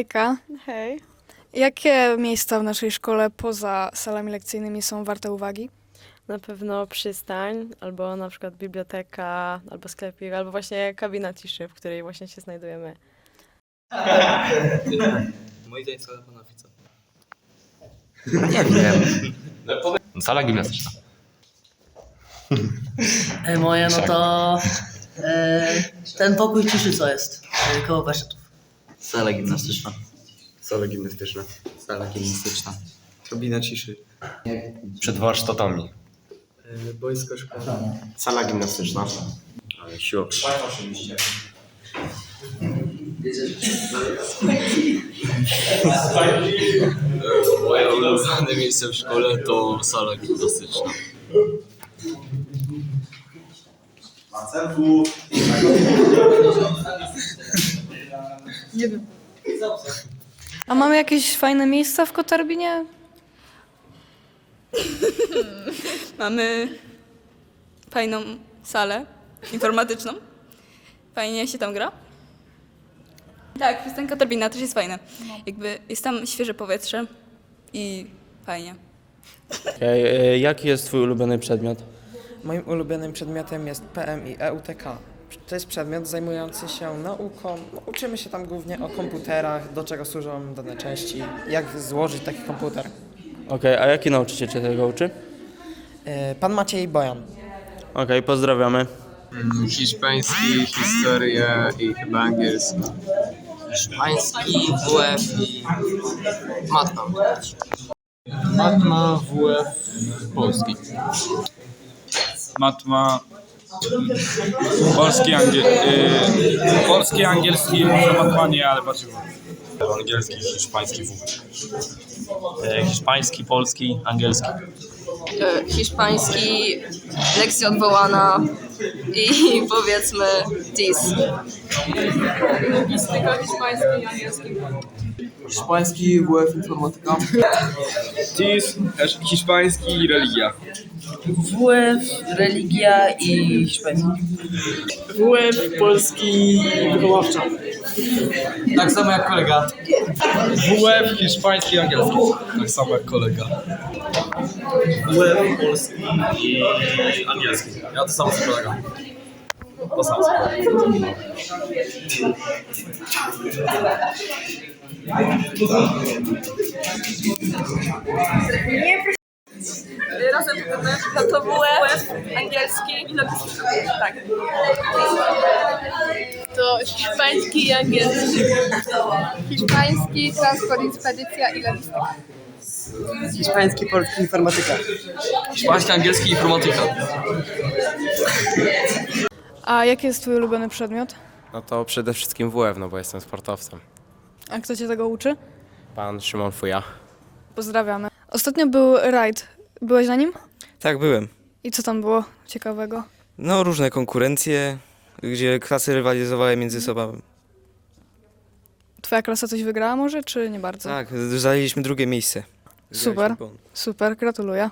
Hejka. Hej. Jakie miejsca w naszej szkole poza salami lekcyjnymi są warte uwagi? Na pewno przystań, albo na przykład biblioteka, albo sklepik, albo właśnie kabina ciszy, w której właśnie się znajdujemy. Moje zdaniem sala pana Fica. Nie wiem. Sala gimnastyczna. E, moje, no to e, ten pokój ciszy co jest e, koło warsztatów. Sala gimnastyczna. Sala gimnastyczna. Sala gimnastyczna. Kabina ciszy. Przed warsztatami. Boisko szkolne. Sala gimnastyczna. Siła. Moje ulubione miejsce w szkole to sala gimnastyczna. A mamy jakieś fajne miejsca w Kotarbinie? Mamy fajną salę informatyczną. Fajnie się tam gra. Tak, przystanka Torbina też jest fajna. Jakby jest tam świeże powietrze i fajnie. Okej, e, jaki jest twój ulubiony przedmiot? Moim ulubionym przedmiotem jest PM i EUTK. To jest przedmiot zajmujący się nauką. No, uczymy się tam głównie o komputerach, do czego służą dane części, jak złożyć taki komputer. Okej, a jaki nauczyciel cię tego uczy? E, Pan Maciej Bojan. Okej, pozdrawiamy. Hiszpański, historia i chyba angielski. Hiszpański, WF i matma. Matma, WF, polski. matma, polski, angiel, y, polski, angielski, może ale bardziej Angielski, hiszpański, WF. E, Hiszpański, polski, angielski. Hiszpański, lekcja odwołana i powiedzmy TIS. Logistyka, hiszpański i angielski. Hiszpański, WF, informatyka. CIS, hiszpański i religia. WF, religia i hiszpański. WF, polski, wychowawcza. Tak samo jak kolega. WF, hiszpański i angielski. Tak samo jak kolega. WF, polski i angielski. Ja to samo co kolega. To samo co kolega. Razem no to WF, angielski i logistyka. Tak. To hiszpański i angielski. Hiszpański, transport, inspedycja i logistyka. Hiszpański, polski, informatyka. Hiszpański, angielski, informatyka. A jaki jest twój ulubiony przedmiot? No to przede wszystkim WF, no bo jestem sportowcem. A kto cię tego uczy? Pan Szymon Fuja. Pozdrawiamy. Ostatnio był rajd. Byłeś na nim? Tak, byłem. I co tam było ciekawego? No, różne konkurencje, gdzie klasy rywalizowały między sobą. Twoja klasa coś wygrała może, czy nie bardzo? Tak, zajęliśmy drugie miejsce. Super. Wygraliśmy bon. Super, gratuluję.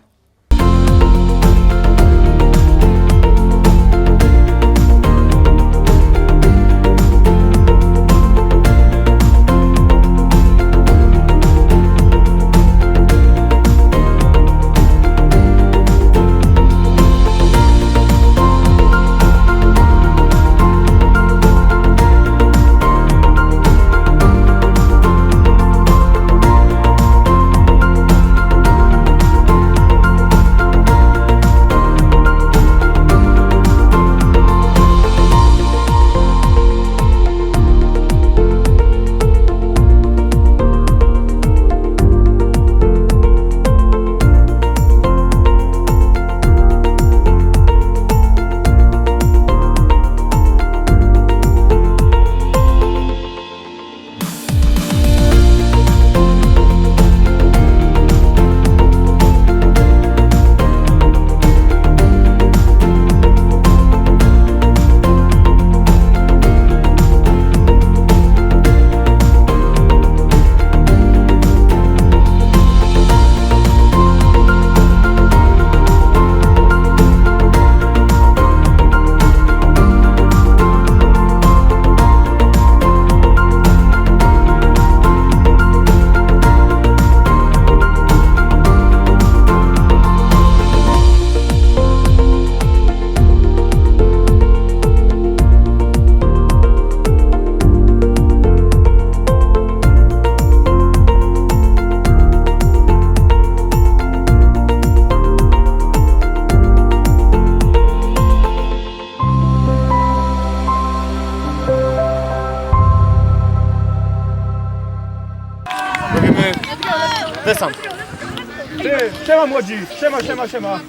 Młodzi, siema, siema, siema.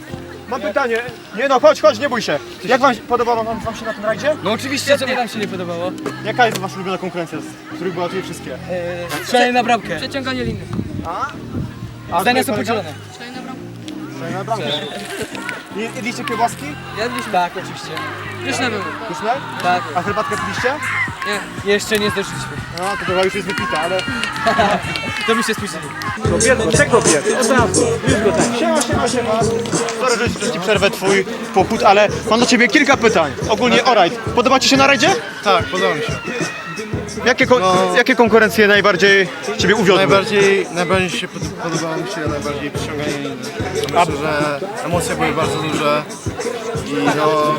Mam pytanie. Nie no, chodź, chodź, nie bój się. Jak wam podobało wam, wam się na tym rajdzie? No oczywiście, co mi tam się nie podobało? Jaka jest wasza ulubiona konkurencja, z których była tutaj wszystkie? Strzelanie na bramkę. Przeciąganie liny. A Zdania są podzielone. Strzelanie na bramkę. I jedliście kiełbaski? Jedliśmy? Tak, oczywiście. Pyszne były. Pyszne? Tak. A herbatkę piliście? Nie, jeszcze nie zdążyliśmy. No, to chyba już jest wypita, ale... To mi się spóźnili. Kobietko, czek kobiet, od razu, już go tak. Siema, siema, siema. Sorry, że- ci przerwę twój pochód, ale mam do ciebie kilka pytań. Ogólnie o rajd. Podoba ci się na rajdzie? Tak, podoba mi się. Jakie, ko- jakie konkurencje najbardziej ciebie uwiodły? Najbardziej, najbardziej się pod, podobało mi się najbardziej przyciąganie. Myślę, że emocje były bardzo duże i no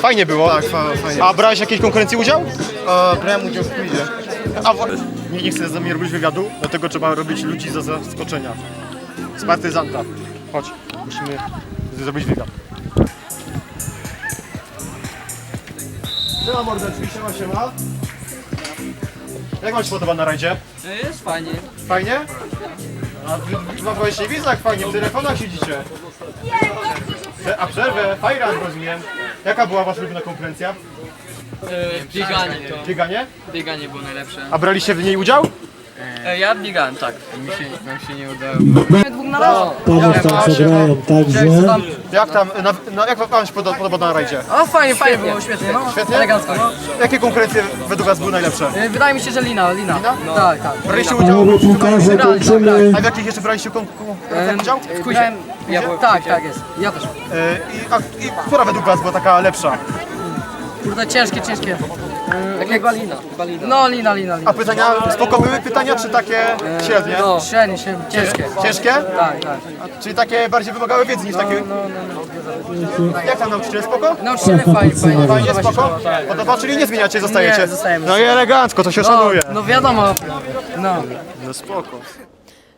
Fajnie było. tak, fa, fajnie. A brałeś w jakiejś konkurencji udział? A, brałem udział w quizie. A w... Nie chce ze mnie robić wywiadu, dlatego trzeba robić ludzi za zaskoczenia. Z partyzanta. Chodź, musimy z- zrobić wywiad. Siema mordeczki, siema, siema. Jak wam się podoba na rajdzie? Jest fajnie. Fajnie? A wy właśnie nie widzę jak fajnie, w telefonach siedzicie. A przerwę, fajran rozumiem. Jaka była wasza ulubiona konkurencja? Bieganie to. Bieganie? Bieganie było najlepsze. A braliście w niej udział? Ja biegałem, tak. Mi się, nam się nie udało. Panie tam przegrają, także... Jak tam, na, na, jak wam się poda- podoba na rajdzie? O, fajnie, fajnie było, świetnie. No, Świetnie? Elegancko. Jakie konkurencje według was były najlepsze? Wydaje mi się, że lina, lina. Lina? Tak, tak. Braliście udział? piłkarze, kończymy. A w jakich jeszcze braliście kon- konkurencjach udział? W kuzie. Ja tak, tak jest. Ja też. E, i, a, I która według was była taka lepsza? Kurde, ciężkie, ciężkie. Tak jak lina. No, lina, lina, lina. A pytania, spoko były pytania, czy takie średnie? No, średnie, średnie, ciężkie. Ciężkie? Tak, tak. Czyli takie bardziej wymagały wiedzy niż takie... No, no, no. Jak tam nauczyciele, spoko? Nauczyciele fajnie, fajnie. Fajnie, spoko? tak. Podoba, czyli nie zmieniacie, zostajecie? Nie, zostajemy. No i elegancko, to się No, szanuje. no wiadomo. No. No spoko.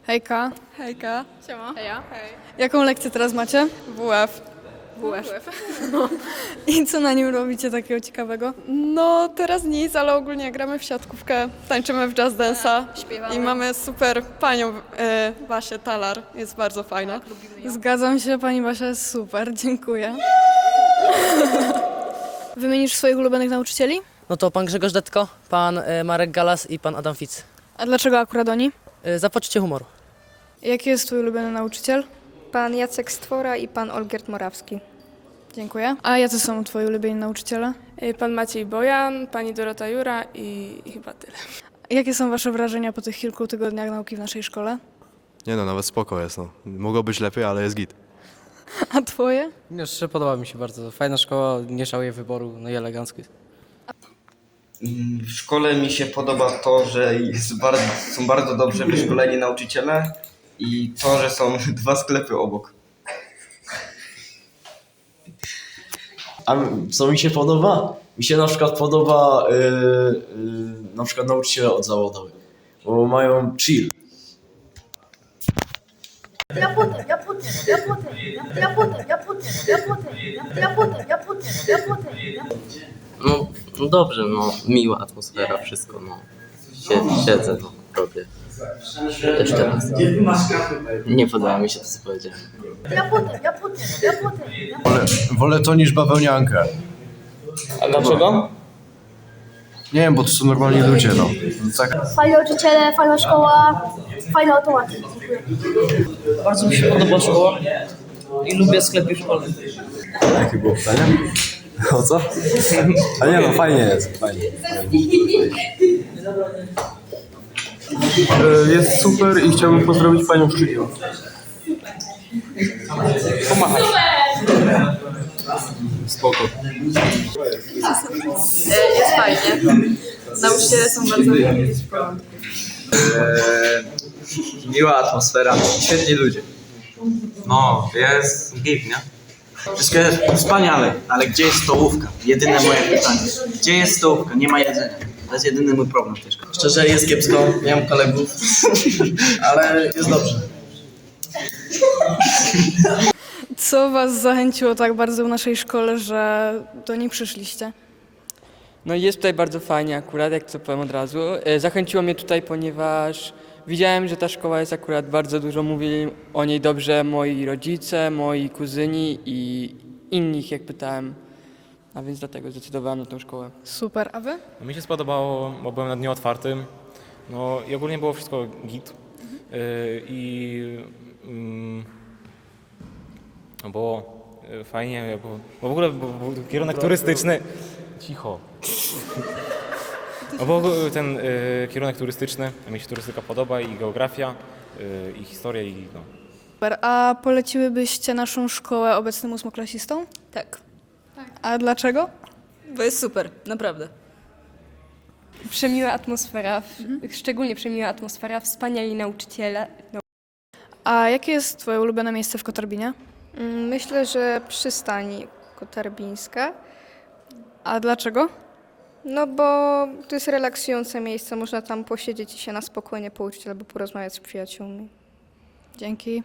Hejka. Hejka. Siema. Heja. Hej. Jaką lekcję teraz macie? WF. WF. I co na nim robicie takiego ciekawego? No, teraz nic, ale ogólnie gramy w siatkówkę, tańczymy w jazz dance'a i mamy super panią e, Basię Talar, jest bardzo fajna. Zgadzam się, pani Basia jest super, dziękuję. Wymienisz swoich ulubionych nauczycieli? No to pan Grzegorz Detko, pan e, Marek Galas i pan Adam Fitz. A dlaczego akurat oni? E, Za poczucie humoru. Jaki jest twój ulubiony nauczyciel? Pan Jacek Stwora i pan Olgierd Morawski. Dziękuję. A jacy są twoi ulubieni nauczyciele? Pan Maciej Bojan, pani Dorota Jura i, i chyba tyle. Jakie są wasze wrażenia po tych kilku tygodniach nauki w naszej szkole? Nie no, nawet spoko jest no. Mogło być lepiej, ale jest git. A twoje? No, szczerze podoba mi się bardzo. Fajna szkoła, nie żałuję wyboru, no i elegancko jest. W szkole mi się podoba to, że jest bardzo, są bardzo dobrze wyszkoleni nauczyciele i to, że są dwa sklepy obok. A co mi się podoba? Mi się na przykład podoba yy, yy, na przykład nauczyciele odzawodowych, bo mają chill. Ja potem, ja potem, ja potem, ja potem, ja potem, ja potem, ja potem, ja potem, ja potem. No, no dobrze, no miła atmosfera, wszystko, no. Sie- siedzę, no, robię. Raz. Nie podoba mi się to, co powiedziałem. Ja potem, ja potem, ja potem. Wolę, wolę to niż bawełniankę. A dlaczego? Nie wiem, bo to są normalni ludzie, no. Tak. Fajni nauczyciele, fajna szkoła, fajne automaty. Dziękuję. Bardzo mi się podoba szkoła i lubię sklepy szkolne. Jakie było pytanie? O co? A nie no, fajnie jest, fajnie. Jest super i chciałbym pozdrowić panią Szczygiel. Spoko. Jest fajnie. Nauczyciele są bardzo mili. Miła atmosfera, świetni ludzie. No, jest git, nie? Wszystko jest wspaniale, ale gdzie jest stołówka? Jedyne moje pytanie. Gdzie jest stołówka? Nie ma jedzenia. To jest jedyny mój problem też. Szczerze jest kiepsko, miałem kolegów, ale jest dobrze. Co was zachęciło tak bardzo w naszej szkole, że do niej przyszliście? No jest tutaj bardzo fajnie akurat, jak to powiem od razu. E, Zachęciło mnie tutaj, ponieważ widziałem, że ta szkoła jest akurat bardzo dużo, mówili o niej dobrze moi rodzice, moi kuzyni i inni, jak pytałem. A więc dlatego zdecydowałem na tą szkołę. Super, a wy? No, mi się spodobało, bo byłem na dniu otwartym. No i ogólnie było wszystko git. Yy, I mm, no było fajnie, bo, bo w ogóle bo, bo kierunek turystyczny. Cicho. No bo ten yy, kierunek turystyczny, mi się turystyka podoba i geografia, yy, i historia, i no. Super, a poleciłybyście naszą szkołę obecnym ósmoklasistom? Tak, A dlaczego? bo jest super, naprawdę. Przemiła atmosfera, szczególnie przemiła atmosfera, wspaniali nauczyciele. A jakie jest twoje ulubione miejsce w Kotarbinie? Mm, Myślę, że przystań kotarbińska. A dlaczego? No bo to jest relaksujące miejsce, można tam posiedzieć i się na spokojnie pouczyć albo porozmawiać z przyjaciółmi. Dzięki.